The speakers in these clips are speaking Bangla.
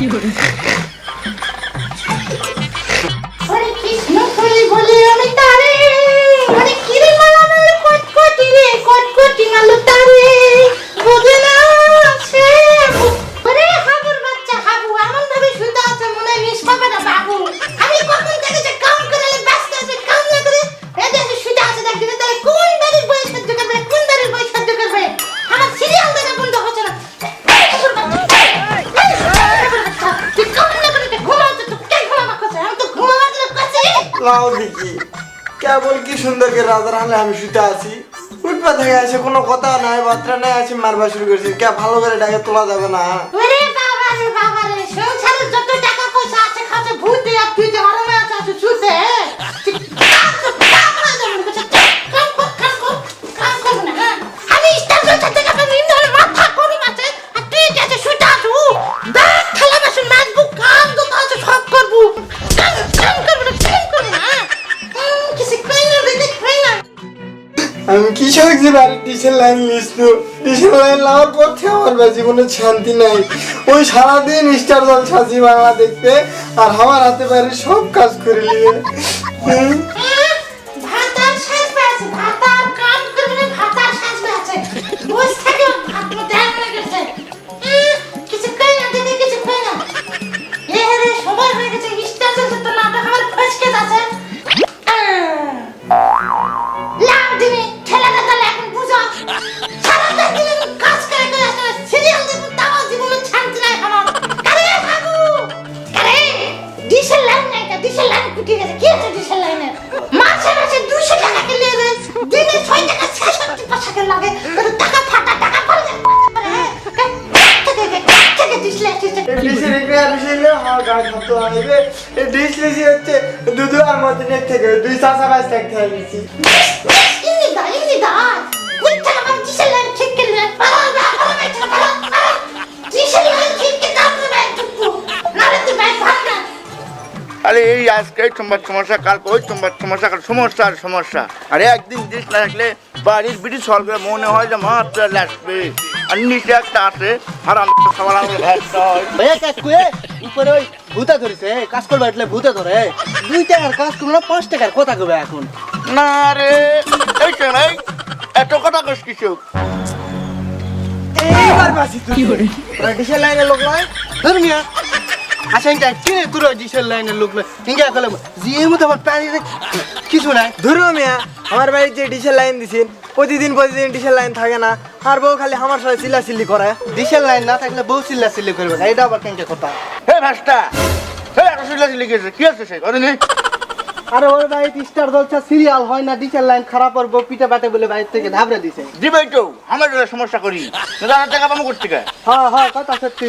夜。লাও দেখি। কেবল কি সুন্দর করে রাজার হালে আমি শুতে আছি? উঠবা থেকে আছে কোনো কথা নাই বার্তা নাই আছে মারবা শুরু করছি। কে ভালো করে ডাকে, তোলা যাবে না। সংসারে যত টাকা পয়সা আছে খাচ্ছে ভূতে আর তুই যে আরামে আছে আছে, শুতে। আমি কৃষক যে বাড়ির লাইন লিস্ট ডিসেল লাইন লাগার পর থেকে আমার জীবনে শান্তি নাই। ওই সারাদিন স্টার জল সাজি বাংলা দেখতে আর আমার হাতে বাড়ির সব কাজ করে নিয়ে। ডিসেল লাইন নাই কা ডিসেল লাইন কুটি গেছে। কি আছে লাইনে মাসে মাসে টাকা দিনে টাকা লাগে। টাকা ফাটা টাকা দুধু আর মতিনের থেকে দুই চাষা বাইশ টাকা খেয়ে আজকে সোমবার সমস্যা কালকে ওই সোমবার সমস্যা কাল সমস্যা আর সমস্যা। আরে একদিন জিনিস না থাকলে বাড়ির ব্রিটিশ সরকার মনে হয় যে মাত্র লাগবে আর নিচে একটা আছে আর সবার উপরে ওই ভূতা ধরেছে কাজ করবে এটলে ভূতা ধরে। দুই টাকার কাজ করবে না পাঁচ টাকার কথা কবে এখন? না রে এই নাই। এত কথা কস কিছু? এইবার বাসি তুই। কি করে লোক নয়। ধর্মিয়া ইনকা কিনে তুই ডিসেল লাইনের লোক না? ইনকা কলে জিয়ে মতো আমার প্যানি কিছু নাই। ধরো মিয়া আমার বাড়ির যে ডিসেল লাইন দিছেন প্রতিদিন প্রতিদিন ডিসেল লাইন থাকে না। আর বউ খালি আমার সাথে চিল্লাচিল্লি করে। ডিসেল লাইন না থাকলে বউ চিল্লা চিল্লি করবে না এটা আবার কেন কথা? হে ভাস্তা! হে এত সিলাসি লিখেছে কি আছে সে? আরে ওর বাড়িতে স্টার জলসা সিরিয়াল হয় না লাইন খারাপ করব পিঠে পাতে বলে থেকে ধাবড়ে দিছে। দিবেই তো আমার সমস্যা করি? দাদা টাকা পাবো করতে হ্যাঁ হ্যাঁ কথা সত্যি।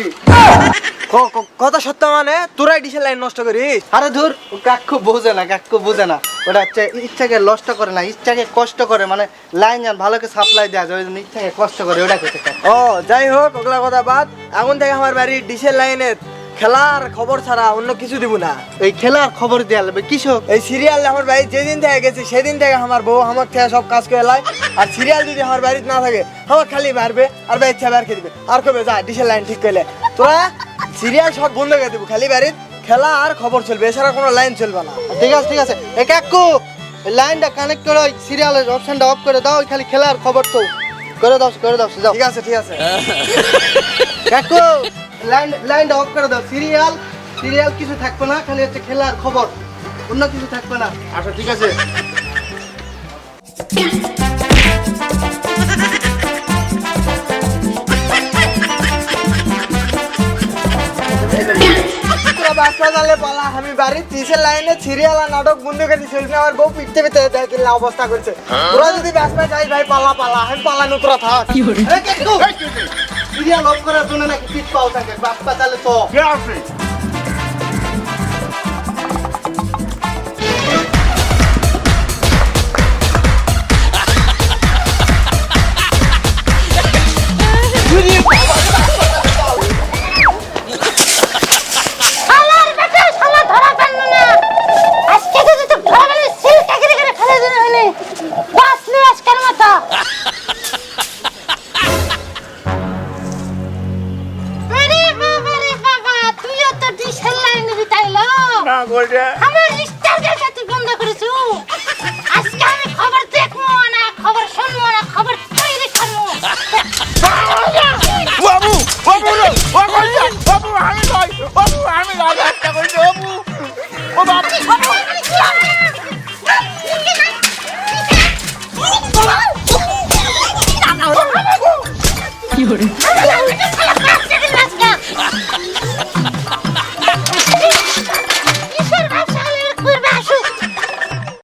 ক- ক- কথা সত্য মানে তোরাই ডিসেল লাইন নষ্ট করিস? আরে ধুর কাকু বোঝে না কাকু বোঝে না। ওটা হচ্ছে ইচ্ছাকে নষ্ট করে না ইচ্ছাকে কষ্ট করে মানে লাইন যান ভালো করে সাপ্লাই দেওয়া যায় ওই জন্য ইচ্ছাকে কষ্ট করে ওটা করতে ও যাই হোক ওগুলা কথা বাদ। এখন থেকে আমার বাড়ির ডিসেল লাইনে খেলার খবর ছাড়া অন্য কিছু দিব না। এই খেলার খবর দেওয়া লাগবে কৃষক। এই সিরিয়াল আমার বাড়ি যেদিন থেকে গেছে সেদিন থেকে আমার বউ আমার থেকে সব কাজ করে লাই আর সিরিয়াল যদি আমার বাড়িতে না থাকে আমার খালি মারবে আর বাড়ির থেকে বের দিবে। আর কবে যা ডিসেল লাইন ঠিক করলে তোরা সিরিয়াল সব বন্ধ করে দেবো খালি বাড়ির খেলা আর খবর চলবে এছাড়া কোনো লাইন চলবে না। ঠিক আছে ঠিক আছে। এক ওই লাইনটা কানেক্ট করে ওই সিরিয়ালের অপশনটা অফ করে দাও ওই খালি খেলার খবর তো। করে দাও করে দাও ঠিক আছে ঠিক আছে। কাকু লাইন লাইনটা অফ করে দাও। সিরিয়াল সিরিয়াল কিছু থাকবে না খালি হচ্ছে খেলার খবর। অন্য কিছু থাকবে না। আচ্ছা ঠিক আছে। পালা আমি বাড়ির তিসের লাইনে সিরিয়াল আর নাটক বন্ধ করে দিয়েছি ওই জন্য আমার বউ পিটতে পিটতে দেখি অবস্থা করছে। তোরা যদি যাই ভাই পালা পালা আমি পালানো তোরা থাক এ কাকু সিরিয়াল অফ করার জন্য নাকি পিট পাও থাকে হাসপাতালে তো এটা? আমার স্টাইলের সাথে গন্ধ করেছ? আজকে আমি খবর দেখব না খবর শুনব না খবর তৈরি করব। বাবু আমি নয়। আমি নয় একটা করে